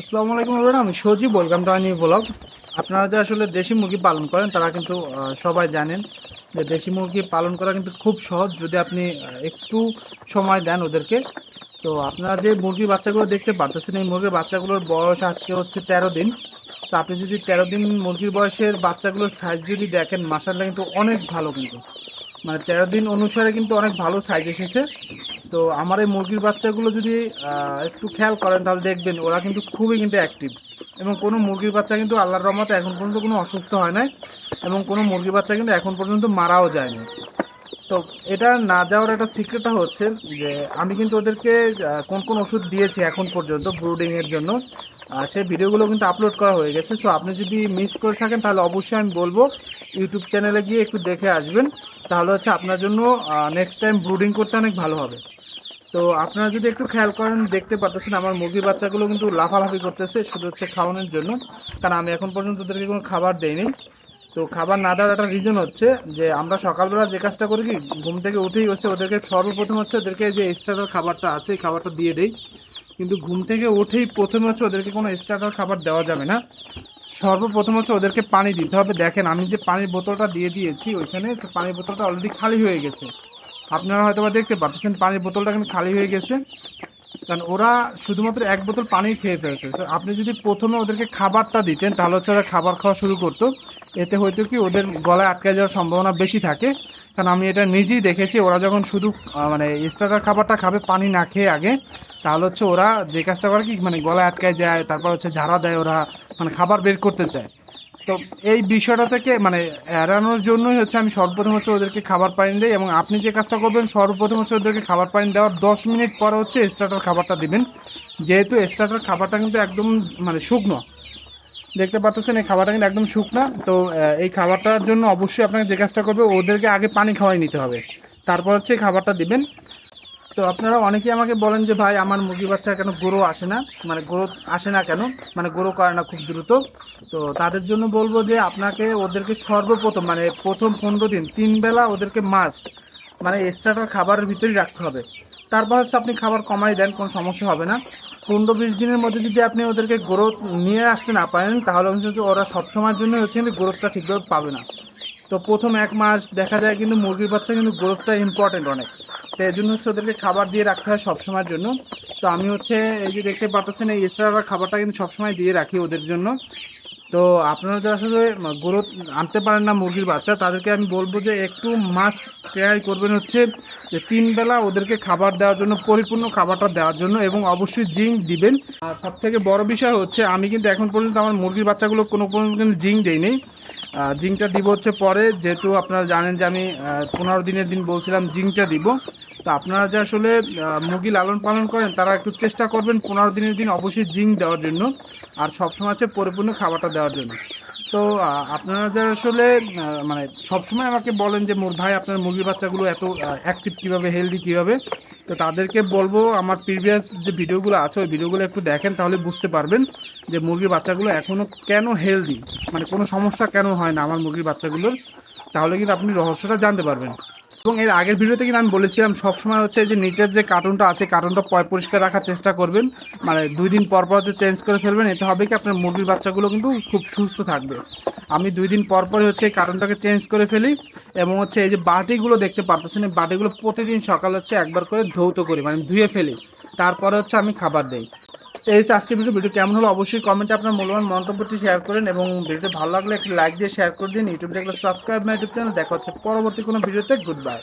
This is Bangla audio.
আসসালামু আলাইকুম আমি Sajib, welcome to new blog. আপনারা যারা আসলে দেশি মুরগি পালন করেন, তারা কিন্তু সবাই জানেন যে দেশি মুরগি পালন করা কিন্তু খুব সহজ যদি আপনি একটু সময় দেন ওদেরকে। তো আপনারা যে মুরগির বাচ্চাগুলো দেখতে পারতেছেন, এই মুরগির বাচ্চাগুলোর বয়স আজকে হচ্ছে তেরো দিন। তো আপনি যদি তেরো দিন মুরগির বয়সের বাচ্চাগুলোর সাইজ যদি দেখেন মাসাল্লাহ কিন্তু অনেক ভালো কিন্তু। মানে তেরো দিন অনুসারে কিন্তু অনেক ভালো সাইজ এসেছে। তো আমার এই মুরগির বাচ্চাগুলো যদি একটু খেয়াল করেন, তাহলে দেখবেন ওরা কিন্তু খুবই কিন্তু অ্যাক্টিভ এবং কোনো মুরগির বাচ্চা কিন্তু আল্লাহর রহমতে এখন পর্যন্ত কোনো অসুস্থ হয় নাই, এবং কোনো মুরগির বাচ্চা কিন্তু এখন পর্যন্ত মারাও যায়নি। তো এটা না যাওয়ার একটা সিক্রেটটা হচ্ছে যে, আমি কিন্তু ওদেরকে কোন কোন ওষুধ দিয়েছি এখন পর্যন্ত ব্রুডিংয়ের জন্য, আর সেই ভিডিওগুলো কিন্তু আপলোড করা হয়ে গেছে। সো আপনি যদি মিস করে থাকেন, তাহলে অবশ্যই আমি বলব ইউটিউব চ্যানেলে গিয়ে একটু দেখে আসবেন। তাহলে হচ্ছে আপনার জন্য নেক্সট টাইম ব্রুডিং করতে অনেক ভালো হবে। তো আপনারা যদি একটু খেয়াল করেন, দেখতে পাচ্ছেন আমার মুরগির বাচ্চাগুলো কিন্তু লাফালাফি করতেছে, শুধু হচ্ছে খাওয়ানোর জন্য। কারণ আমি এখন পর্যন্ত ওদেরকে কোনো খাবার দেইনি। তো খাবার না দেওয়ার একটা রিজন হচ্ছে যে, আমরা সকালবেলা যে কাজটা করি কি ঘুম থেকে উঠেই হচ্ছে ওদেরকে সর্বপ্রথম হচ্ছে ওদেরকে যে স্টার্টার খাবারটা আছে, এই খাবারটা দিয়ে দেই। কিন্তু ঘুম থেকে উঠেই প্রথমে হচ্ছে ওদেরকে কোনো স্টার্টার খাবার দেওয়া যাবে না। সর্বপ্রথম হচ্ছে ওদেরকে পানি দিতে হবে। দেখেন, আমি যে পানির বোতলটা দিয়ে দিয়েছি, ওইখানে সে পানির বোতলটা অলরেডি খালি হয়ে গেছে। আপনারা হয়তো বা দেখতে পাচ্ছেন, পানির বোতলটা কিন্তু খালি হয়ে গেছে। কারণ ওরা শুধুমাত্র এক বোতল পানি খেয়ে ফেলছে। আপনি যদি প্রথমে ওদেরকে খাবারটা দিতেন, তাহলে হচ্ছে ওরা খাবার খাওয়া শুরু করতো। এতে হয়তো কি ওদের গলায় আটকে যাওয়ার সম্ভাবনা বেশি থাকে। কারণ আমি এটা নিজেই দেখেছি, ওরা যখন শুধু মানে স্টার্টার খাবারটা খাবে, পানি না খেয়ে আগে, তাহলে হচ্ছে ওরা যে কাজটা করে কি মানে গলায় আটকায় যায়, তারপর হচ্ছে ঝাড়া দেয় ওরা মানে খাবার বের করতে চায়। তো এই বিষয়টা থেকে মানে এড়ানোর জন্যই হচ্ছে আমি সর্বপ্রথম হচ্ছে ওদেরকে খাবার পানি দিই এবং আপনি যে কাজটা করবেন, সর্বপ্রথম হচ্ছে ওদেরকে খাবার পানি দেওয়ার দশ মিনিট পরে হচ্ছে স্টার্টার খাবারটা দিবেন। যেহেতু স্টার্টার খাবারটা কিন্তু একদম মানে শুকনো। দেখতে পাচ্ছেন, এই খাবারটা কিন্তু একদম শুকনা। তো এই খাবারটার জন্য অবশ্যই আপনাকে যে কাজটা করবে, ওদেরকে আগে পানি খাওয়াই নিতে হবে। তারপর হচ্ছে এই খাবারটা দিবেন। তো আপনারা অনেকেই আমাকে বলেন যে, ভাই, আমার মুরগি বাচ্চা কেন গ্রো আসে না? মানে গ্রোথ আসে না কেন? মানে গ্রো করে না খুব দ্রুত। তো তাদের জন্য বলব যে, আপনাকে ওদেরকে সর্বপ্রথম মানে প্রথম পনেরো দিন, তিন বেলা ওদেরকে মাস্ট মানে এক্সট্রাটা খাবারের ভিতরেই রাখতে হবে। তারপর হচ্ছে আপনি খাবার কমাই দেন, কোনো সমস্যা হবে না। পনেরো বিশ দিনের মধ্যে যদি আপনি ওদেরকে গ্রোথ নিয়ে আসতে না পারেন, তাহলে কিন্তু ওরা সবসময়ের জন্য হচ্ছে কিন্তু গ্রোথটা ঠিকভাবে পাবে না। তো প্রথম এক মাস দেখা যায় কিন্তু মুরগির বাচ্চা কিন্তু গ্রোথটা ইম্পর্টেন্ট অনেক। তো এই জন্য হচ্ছে ওদেরকে খাবার দিয়ে রাখতে হয় সবসময়ের জন্য। তো আমি হচ্ছে এই যে দেখতে পাচ্ছেন এই এক্সট্রা খাবারটা কিন্তু সবসময় দিয়ে রাখি ওদের জন্য। তো আপনারা যারা আসলে গ্রোথ আনতে পারেন না মুরগির বাচ্চা, তাদেরকে আমি বলব যে একটু মাস্ক ট্রাই করবেন হচ্ছে যে তিন বেলা ওদেরকে খাবার দেওয়ার জন্য, পরিপূর্ণ খাবারটা দেওয়ার জন্য এবং অবশ্যই জিঙ্ক দিবেন। আর সব থেকে বড় বিষয় হচ্ছে, আমি কিন্তু এখন পর্যন্ত আমার মুরগির বাচ্চাগুলো কোনো পর্যন্ত কিন্তু জিঙ্ক দেইনি। জিঙ্কটা দিব হচ্ছে পরে, যেহেতু আপনারা জানেন যে আমি পনেরো দিনের দিন বলছিলাম জিঙ্কটা দিব। তো আপনারা যে আসলে মুরগি লালন পালন করেন, তারা একটু চেষ্টা করবেন পনেরো দিনের দিন অবশ্যই জিঙ্ক দেওয়ার জন্য, আর সবসময় আছে পরিপূর্ণ খাবারটা দেওয়ার জন্য। তো আপনারা যারা আসলে মানে সবসময় আমাকে বলেন যে, মোর ভাই, আপনার মুরগির বাচ্চাগুলো এত অ্যাক্টিভ কীভাবে হেলদি কীভাবে? তো তাদেরকে বলব, আমার প্রিভিয়াস যে ভিডিওগুলো আছে, ওই ভিডিওগুলো একটু দেখেন, তাহলে বুঝতে পারবেন যে, মুরগির বাচ্চাগুলো এখনও কেন হেলদি মানে কোনো সমস্যা কেন হয় না আমার মুরগির বাচ্চাগুলোর? তাহলে কিন্তু আপনি রহস্যটা জানতে পারবেন। এবং এর আগের ভিডিওতে কিন্তু আমি বলেছিলাম, সবসময় হচ্ছে যে নিচের যে কার্টুনটা আছে কার্টুনটা পয় পরিষ্কার রাখার চেষ্টা করবেন। মানে দুই দিন পর পর যে চেঞ্জ করে ফেলবেন, এতে হবে কি আপনার মুরগির বাচ্চাগুলো কিন্তু খুব সুস্থ থাকবে। আমি দুই দিন পর পর হচ্ছে এই কার্টুনটাকে চেঞ্জ করে ফেলি এবং হচ্ছে এই যে বাটিগুলো দেখতে পারতেছেন, এই বাটিগুলো প্রতিদিন সকাল হচ্ছে একবার করে ধৌত করি মানে ধুয়ে ফেলি। তারপরে হচ্ছে আমি খাবার দেই। এই হচ্ছে আজকে ভিডিও। ভিডিও কেমন হলো অবশ্যই কমেন্টে আপনার মূল্যবান মন্তব্যটি শেয়ার করেন এবং ভিডিওটি ভালো লাগলে একটি লাইক দিয়ে শেয়ার করে দিন। ইউটিউব দেখলে সাবস্ক্রাইব মাই ইউটিউব চ্যানেল দেখা হচ্ছে পরবর্তী কোনো ভিডিওতে। Good bye